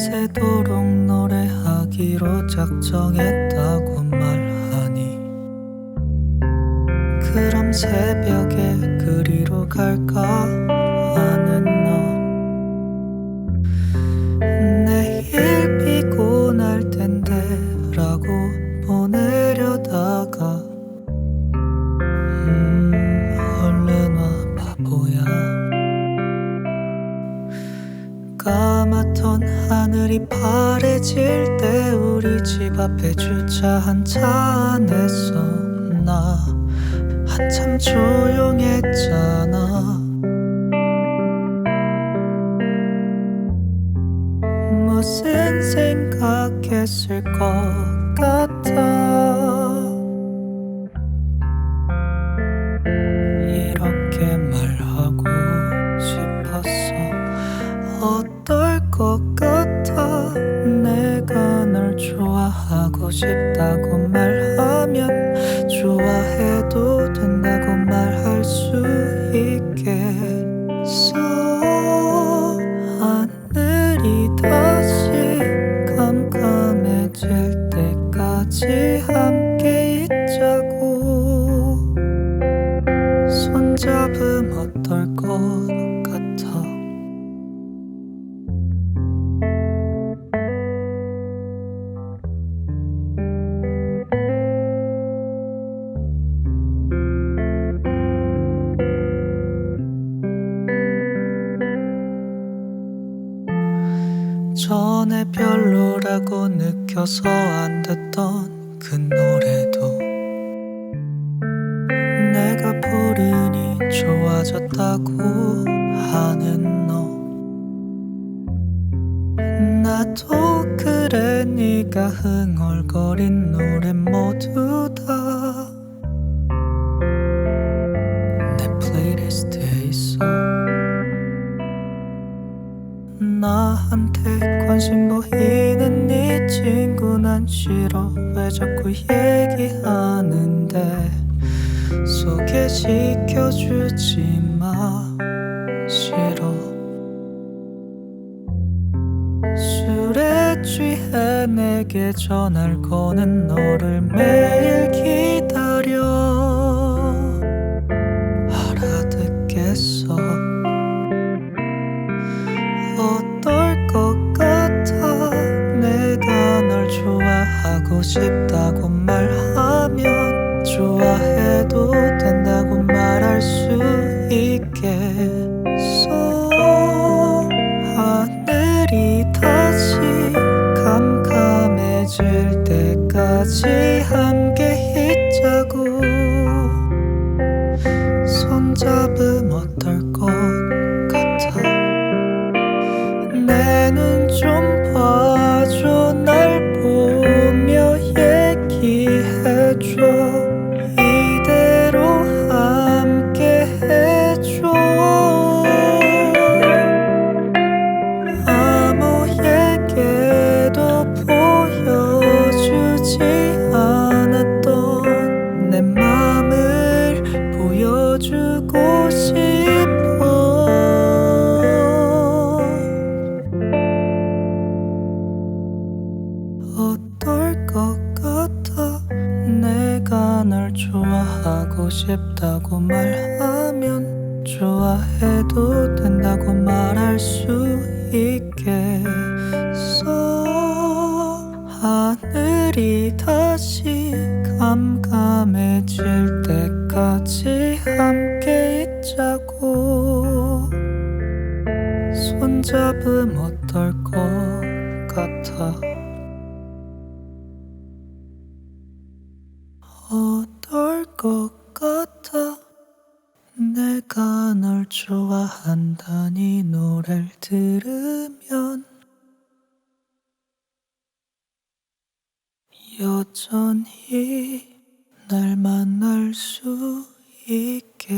밤새도록 노래하기로 작정했다고 말하니 그럼 새벽에 그리로 갈까 하는 너 까맣던 하늘이 파래질 때 우리 집 앞에 주차한 차 안에서 나 한참 조용했잖아. 무슨 생각했을 것 같아? 이렇게 말하고 싶었어 어떨 것 같아? 내가 널 좋아하고 싶다고 말하면 좋아해 느껴서 안 듣던 그 노래도 내가 부르니 좋아졌다고 하는 너. 나도 그래 네가 흥얼거린 노래 모두 다 내 플레이리스트에 있어. 나한테 관심 보이는 네 친구 난 싫어. 왜 자꾸 얘기하는데? 소개시켜주지 마. 싫어. 술에 취해 내게 전화를 거는 너를 매일 기다려 하고 싶다고 말하면 좋아해도 된다고 말할 수 있겠어? 하늘이 다시 깜깜해질 때까지 함께 있자고. 손잡음 어떨 것 싶어. 어떨 것 같아? 내가 널 좋아하고 싶다고 말하면 좋아해도 된다고 말할 수 함께 있자고. 손잡음 어떨 것 같아? 어떨 것 같아? 내가 널 좋아한다니 노래를 들으면 여전히 날 만날 수 있게.